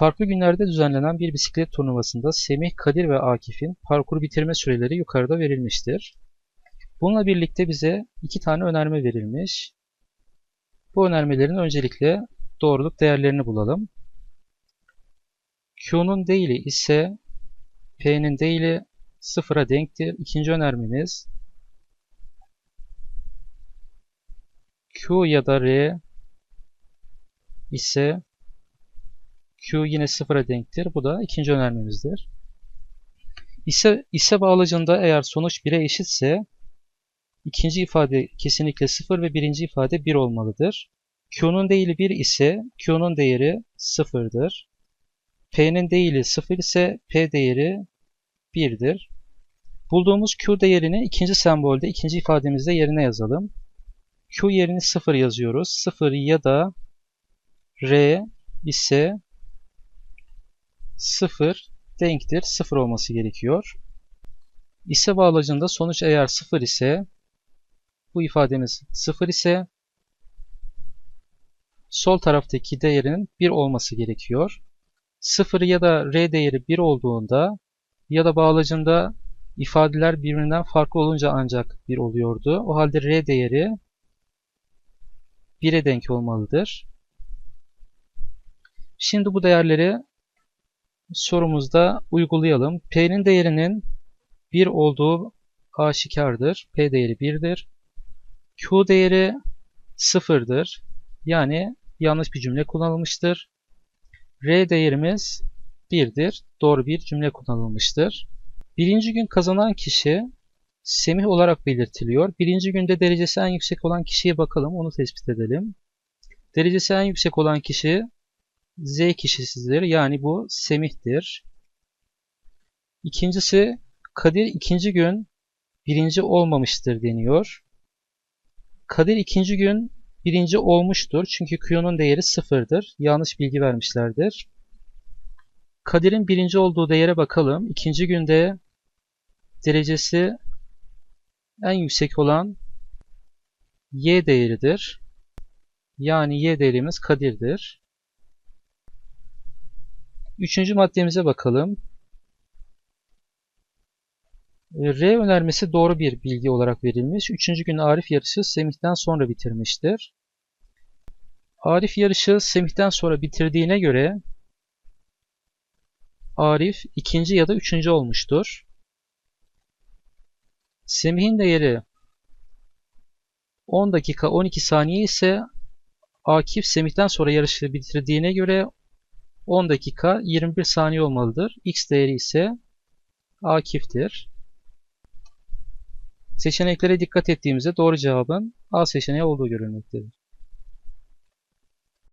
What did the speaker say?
Farklı günlerde düzenlenen bir bisiklet turnuvasında Semih, Kadir ve Akif'in parkur bitirme süreleri yukarıda verilmiştir. Bununla birlikte bize iki tane önerme verilmiş. Bu önermelerin öncelikle doğruluk değerlerini bulalım. Q'nun değili ise P'nin değili sıfıra denktir. İkinci önermemiz Q ya da R ise Q yine sıfıra denktir. Bu da ikinci önermemizdir. İse, ise bağlacında eğer sonuç 1'e eşitse ikinci ifade kesinlikle 0 ve birinci ifade 1 olmalıdır. Q'nun değili 1 ise Q'nun değeri 0'dır. P'nin değili 0 ise P değeri 1'dir. Bulduğumuz Q değerini ikinci sembolde ikinci ifademizde yerine yazalım. Q yerini 0 yazıyoruz. 0 ya da R ise 0 denktir. 0 olması gerekiyor. İse bağlacında sonuç eğer 0 ise bu ifademiz 0 ise sol taraftaki değerinin 1 olması gerekiyor. 0 ya da R değeri 1 olduğunda ya da bağlacında ifadeler birbirinden farklı olunca ancak 1 oluyordu. O halde R değeri 1'e denk olmalıdır. Şimdi bu değerleri sorumuzda uygulayalım. P'nin değerinin 1 olduğu aşikardır. P değeri 1'dir. Q değeri 0'dır. Yani yanlış bir cümle kullanılmıştır. R değerimiz 1'dir. Doğru bir cümle kullanılmıştır. Birinci gün kazanan kişi Semih olarak belirtiliyor. Birinci günde derecesi en yüksek olan kişiye bakalım. Onu tespit edelim. Derecesi en yüksek olan kişi Z kişisidir. Yani bu Semih'tir. İkincisi Kadir ikinci gün birinci olmamıştır deniyor. Kadir ikinci gün birinci olmuştur. Çünkü Q'nun değeri sıfırdır. Yanlış bilgi vermişlerdir. Kadir'in birinci olduğu değere bakalım. İkinci günde derecesi en yüksek olan Y değeridir. Yani Y değerimiz Kadir'dir. Üçüncü maddemize bakalım. R önermesi doğru bir bilgi olarak verilmiş. Üçüncü gün Arif yarışı Semih'ten sonra bitirmiştir. Arif yarışı Semih'ten sonra bitirdiğine göre Arif ikinci ya da üçüncü olmuştur. Semih'in değeri 10 dakika 12 saniye ise Akif Semih'ten sonra yarışı bitirdiğine göre 10 dakika 21 saniye olmalıdır. X değeri ise Akif'tir. Seçeneklere dikkat ettiğimizde doğru cevabın A seçeneği olduğu görülmektedir.